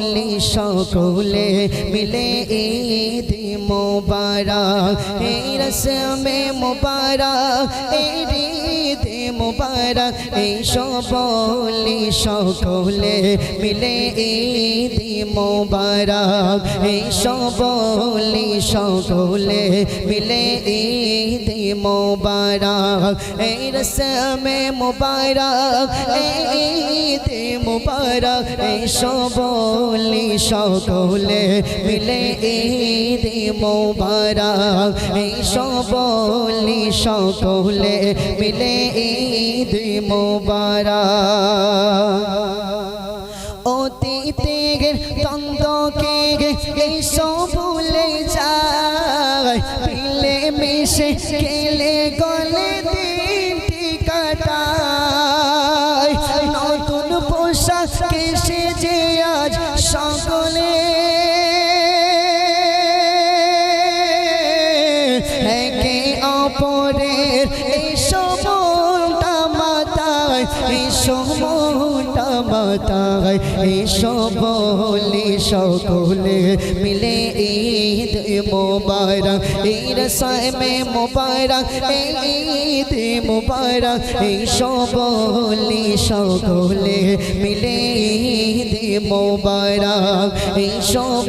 বলি সকলে মিলে ঈদ মোবারক। এই রসমে মোবারক এই ঈদ মোবারক। এই বলি সকলে মিলে ঈদ মোবারক। এই বলি সকলে মিলে ঈদ মোবারক। এই রসমে মোবারক এই ঈদ মোবারক, এই বলি সকলে মিলে ঈদ মোবারক। এই বলি সকলে মিলে ঈদ মোবারক। অতীতের দ্বন্দ্বকে এইসব ভুলে যায়। পিলে মিশে একে অপরের এই সমটা মাতায় এই সমটা মাতায় এই বলি সকলে মিলে ঈদ মোবারক এই রসায় মে মোবারক, ঈদ মোবারক এই বলি সকলে মিলে ঈদ মোবারক এই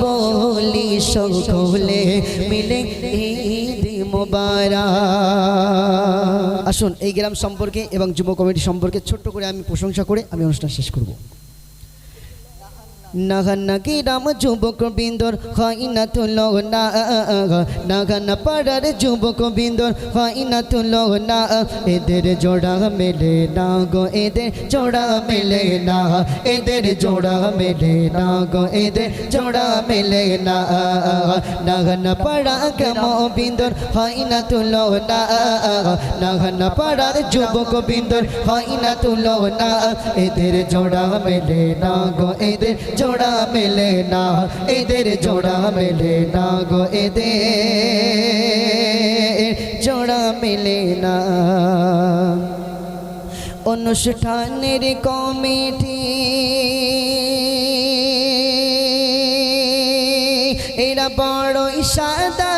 বলি সকলে মিলে ঈদ মোবারক। আসুন এই গ্রাম সম্পর্কে এবং যুব কমিটি সম্পর্কে ছোট্ট করে আমি প্রশংসা করে আমি অনুষ্ঠান শেষ করব। নাগান্নাকি রাম যুবক বিন্দর হয় না তুলো না নাগানা পাড়ার যুবক বিন্দর হয় না তুলো না এদের জোড়া মেলে না গো এদের জোড়া মেলে না এদের জোড়া মেলে না গো এদের জোড়া মেলে না নাগানা পাড়া কেম বিন্দর হয় না তুলো না নাগানা পাড়ার যুবক বিন্দর হয় না তুলো না এদের জোড়া মেলে না গো এদের জোড়া মেলে না, এদের জোড়া মেলে না গো এদের জোড়া মেলে না। অনুষ্ঠানের কমিটি এরা বড়ই সাদা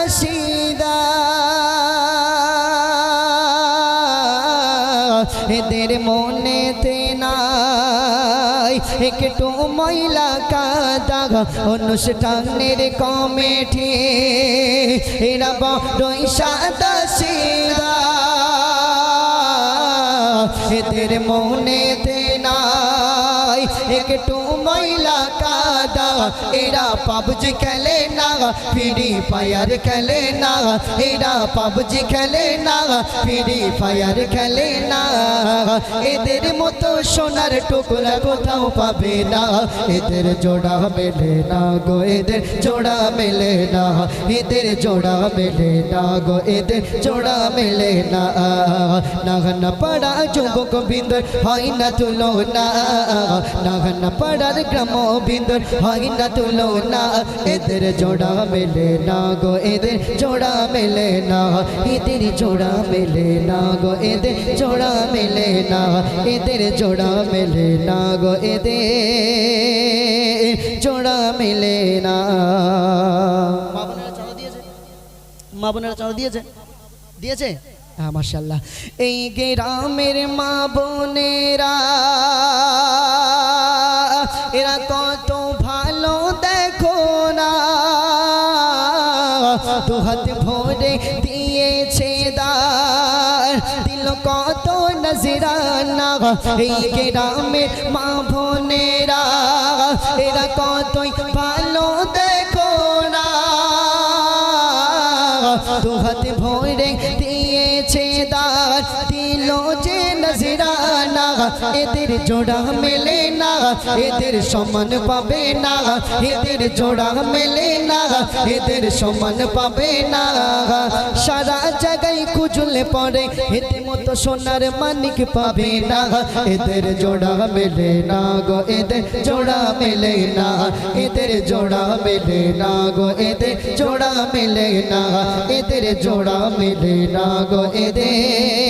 এদের মনেতে নাই। একটু মহিলা কাদা, অনুষ্ঠানের কমেঠি এরা বড়ই সাদা সিদা এদের মনেতে নাই। একটু ময়লা কাদা, এরা পাবজি খেলে না ফ্রি ফায়ার খেলে না, এরা পাবজি খেলে না ফ্রি ফায়ার খেলে না। এদের মতো সোনার টুকরা কোথাও পাবে না, এদের জোড়া মেলে না গো, এদের জোড়া মেলে না, এদের জোড়া মেলে না গো, এদের জোড়া মেলে না। নাগনা পাড়া যুবক বিন্দর হয় না তুলো না নাগনা পাড়ার গ্রাম বিন্দর হয় না তুলো না। এদের জোড়া মেলে না গো, এদের জোড়া মেলে না। এদের জোড়া মেলে না গো, এদের জোড়া মেলে না। এদের জোড়া মেলে না গো, এদের জোড়া মেলে না। দিয়েছে। দিয়েছে। হ্যাঁ মার্শাল্লাহ এই গ্রামের মা বোনেরা ভরে দিয়েছে দার। দিল কত নজরানা এই গ্রামের মা বোনেরা এরা কতই ভালো এদের জোড়া মেলে না, এদের সমান পাবে না, এদের জোড়া মেলে না, এদের সমান পাবে না। সারা জায়গায় খুঁজলে পড়ে এতে মতো সোনার মানিক পাবে না, এদের জোড়া মেলে না গো, এদের জোড়া মেলে না, এদের জোড়া মেলে না গো, এদের জোড়া মেলে না, এদের জোড়া মেলে না গো, এদের